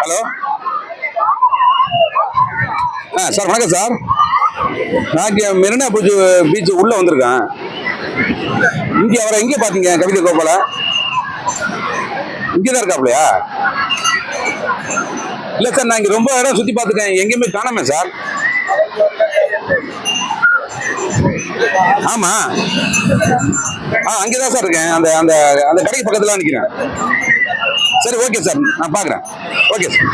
Hello. ஆ sir வணக்கம் sir. நான் இங்கே மெரினா பீச் பீச் உள்ளே வந்திருக்கேன். இங்கே அவரை எங்கே பார்த்தீங்க கவிதை கோபால. இங்கே தான் இருக்காப்லையா? இல்லை சார் நான் இங்கே ரொம்ப இடம் சுற்றி பார்த்துட்டேன் எங்கேயுமே காணாமே சார். ஆமாம் ஆ அங்கே தான் சார் இருக்கேன். அந்த அந்த அந்த கடைக்கு பக்கத்தில் நிற்கிறேன் சரி ஓகே சார் நான் பார்க்குறேன் ஓகே சார்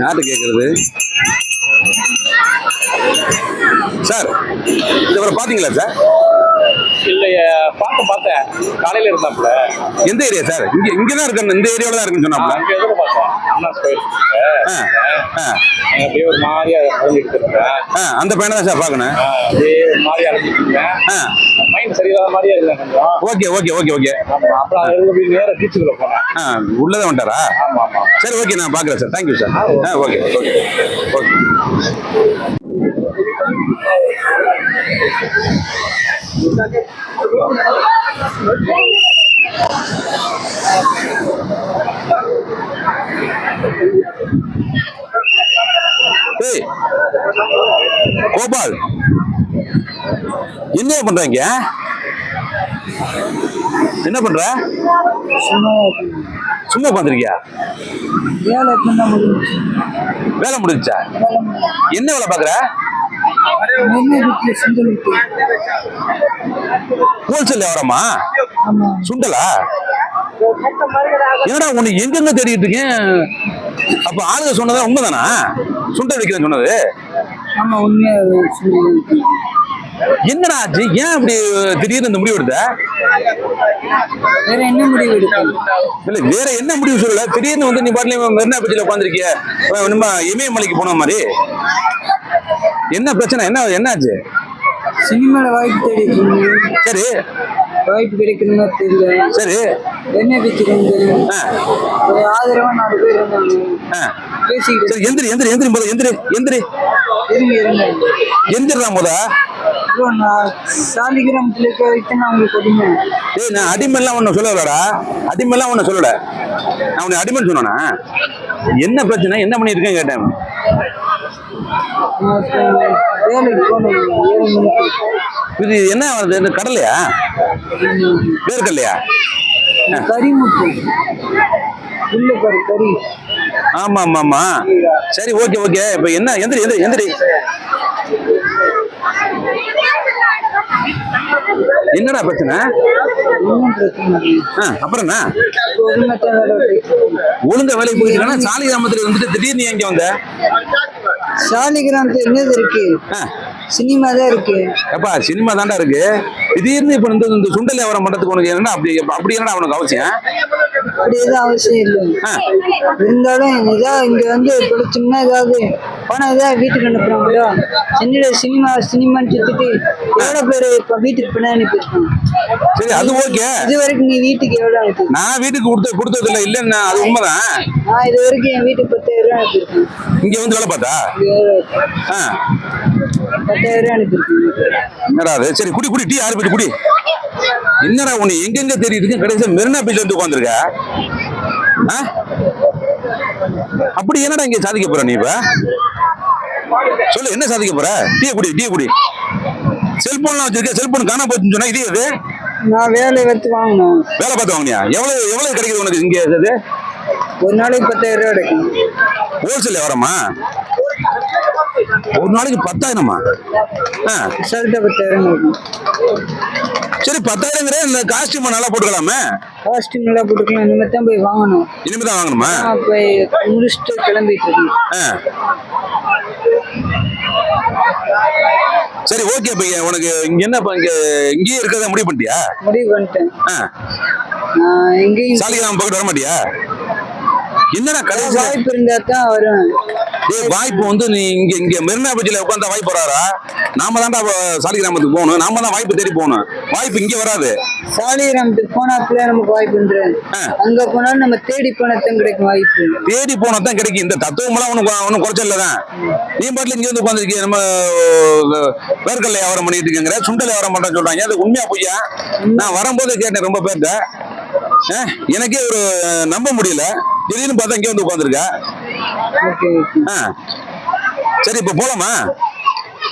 யார்கிட்ட கேட்குறது சார் இவரை பார்த்தீங்களா சார் இல்லையே பார்த்து பார்த்தேன். காலையில இருந்தாப்புல. எந்த ஏரியா சார் இங்கே இங்கே தான் இருக்கேன் இந்த ஏரியாவில் தான் இருக்குன்னு நான் சொன்னாப்ல அங்கே எதிர பார்த்தேன் அண்ணா அங்கே அப்படியே ஒரு மாதிரியா அலைஞ்சிட்டு இருக்கேன் ஆ அந்த பையனை தான் சார் பார்க்கணும். அப்படியே ஒரு மாதிரி அலைஞ்சிட்டு இருக்கேன் ஆ மைண்ட் சரியில்லாத மாதிரியே இருந்தேன் கொஞ்சம். Okay okay okay okay. அப்புறம் அது இருந்து அப்படியே நேரா பீச்சுக்குள்ள போனேன் உள்ளதான் வந்துட்டாரா? ஆமா ஆமா. சரி ஓகே நான் பார்க்குறேன் சார். தேங்க்யூ சார் ஆ ஓகே ஓகே. ஓகே. கோபால் என்ன பண்றீங்க என்ன பண்ற? சும்மா உட்காந்துருக்கியா வேலை முடிஞ்சு என்ன வேலை பாக்குற ஹோல்சேல் வியாபாரமா? சுண்டலா? என்னடா உன்னை எங்கெங்க தேடிட்டு இருக்கேன்? அப்ப ஆளுங்க சொன்னதா உண்மைதானா? சுண்டல் விற்கிறேன்னு சொன்னது? ஆமா உண்மையா சுண்டல் விட்டு என்னடா ஆச்சு? ஏன் அப்படி திடீர்னு இந்த முடிவு எடுத்த? வேற என்ன முடிவு இல்ல வேற என்ன முடிவு சொல்லல? திடீர்னு வந்து நீ பாட்டுல மெரினா பீச்சில் உட்காந்துருக்கிய நம்ம இமயமலைக்கு போன மாதிரி. என்ன பிரச்சனை? என்ன என்னாச்சு? சினிமால வாய்ப்பு இருந்தேன். சரி. வாய்ப்பு கிடைக்கிற மாதிரி தெரியல. சரி. என்ன பேச்சு தெரியும் ஆ, ஒரு ஆதரவா நாலு பேர். பேசிக்கிட்டு சரி எந்திரி எந்திரி எந்திரி எந்திரி எந்திரி. எந்திரா முத ஏய் நான் அடிமைலாம் ஒன்றும் சொல்லலடா. அடிமைலாம் ஒன்றும் சொல்லல. நான் உன்னை அடிமைன்னு சொன்னானா? என்ன பிரச்சனை? என்ன பண்ணியிருக்கேன் கேட்டேன். இது என்ன வருது? கடலையா? வேர்க்கல்லையா கறி ஆமா ஆமா ஆமா சரி ஓகே ஓகே இப்போ என்ன எந்திரி எந்திரி எந்திரி. என்னடா பிரச்சனை? அப்புறம் என்ன. ஒழுங்கா வேலைக்கு போயிருக்கா சாலி கிராமத்துல வந்துட்டு திடீர்னு எங்க வந்த? சாலிகிராமத்துல என்னது இருக்கு? சினிமா தான் இருக்கு. எப்பா சினிமா தாண்டா இருக்கு. திடீர்னு இப்ப இந்த இந்த சுண்டல் வியாபாரம் பண்றதுக்கு உனக்கு என்ன அப்படி அப்படி என்னடா உனக்கு அவசியம்? அப்படி எதுவும் அவசியம் இல்லை. இருந்தாலும் ஏதாவது இங்க வந்து பிடிச்சோம்னா ஏதாவது பணம் ஏதாவது வீட்டுக்கு அனுப்புறாங்களோ சென்னையில சினிமா சினிமான்னு சுத்திட்டு எவ்வளவு பேர் இப்ப வீட்டுக்கு பணம் அனுப்பியிருக்காங்க? சரி அது ஓகே. இது வரைக்கும் நீ வீட்டுக்கு எவ்வளவு அனுப்பி நான் வீட்டுக்கு கொடுத்த கொடுத்தது இல்ல இல்லைன்னா அது உண்மைதான். நான் இது வரைக்கும் என் வீட்டுக்கு பத்தாயிரம் ரூபாய் அனுப்பியிருக்கேன். இங்க வந்து வேலை பார்த்தா? என்னடா அது சரி குடி குடி டீ ஆறு போயிட்டு குடி. என்னடா உன்னை எங்கெங்க தெரியுது கடைசியா மெரினா பீச் வந்து உட்காந்துருக்க அப்படி என்னடா இங்க சாதிக்க போற நீ இப்ப? சொல்லு என்ன சாதிக்க போற? டீ குடி டீ குடி. செல்போன்லாம் வச்சிருக்க செல்போன் காணாம போச்சுன்னு சொன்னா இது எது? நான் வேலை எடுத்து வாங்கினேன் வேலை பார்த்து வாங்கினியா? எவ்வளவு எவ்வளவு கிடைக்குது உனக்கு இங்க இது? ஒரு நாளைக்கு பத்தாயிரம் ரூபாய் கிடைக்கும். ஹோல்சேல் வியாபாரமா ஒரு நாளைக்கு பத்தாயிரமா? சரி பத்தாயிரங்கிற இந்த காஸ்டியூம் நல்லா போட்டுக்கலாமே? காஸ்டியூம் எல்லாம் போட்டுக்கலாம். இனிமேல் தான் போய் வாங்கணும். இனிமே தான் வாங்கணுமா போய் முடிச்சுட்டு கிளம்பிட்டு இருக்கேன். சரி ஓகே பையா உனக்கு இங்க என்ன இங்க இங்கேயே இருக்கிறத முடிவு பண்ணிட்டியா? முடிவு பண்ணிட்டேன். எங்கேயும் சாலிகிராமம் பக்கத்து வர மாட்டியா? என்னடா கடைசி வாய்ப்பு இருந்தா வருவேன் டேய், வாய்ப்பு வந்து நீ இங்க இங்க மெரினா பீச்சில் உட்காந்தா வாய்ப்பு வராரா நாம தான்டா சாலிகிராமத்துக்கு போகணும். நாம தான் வாய்ப்பு தேடி போகணும். வாய்ப்பு இங்க வராது. சாலிகிராமத்துக்கு போனாப்புல நமக்கு வாய்ப்பு வந்துடும் ஆ. அங்க போனாலும் நம்ம தேடி போனதான் கிடைக்கும் வாய்ப்பு. தேடி போனா தான் கிடைக்கும். இந்த தத்துவமெல்லாம் உனக்கு ஒன்றும் குறைச்சல தான். நீ பாட்டில் இங்க வந்து உட்காந்துருக்கீங்க நம்ம வேர்க்கல்ல வியாபாரம் பண்ணிட்டு இருக்கேங்கிற சுண்டல் வியாபாரம் பண்றேன்னு சொல்றாங்க. அது உண்மையா பொய்யா? நான் வரும்போது கேட்டேன் ரொம்ப பேர்ட்ட. ஆ, எனக்கே ஒரு நம்ப முடியல. திடீர்னு பார்த்தா இங்கே வந்து உட்காந்துருக்க? சரி இப்போ போலாமா?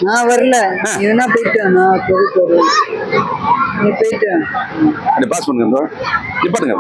நான் வரல. நீ வேணா போயிட்டு வா, நான் வரேன் நீ போயிட்டு வா. பாஸ் பண்ணுங்க நிப்பாட்டுங்க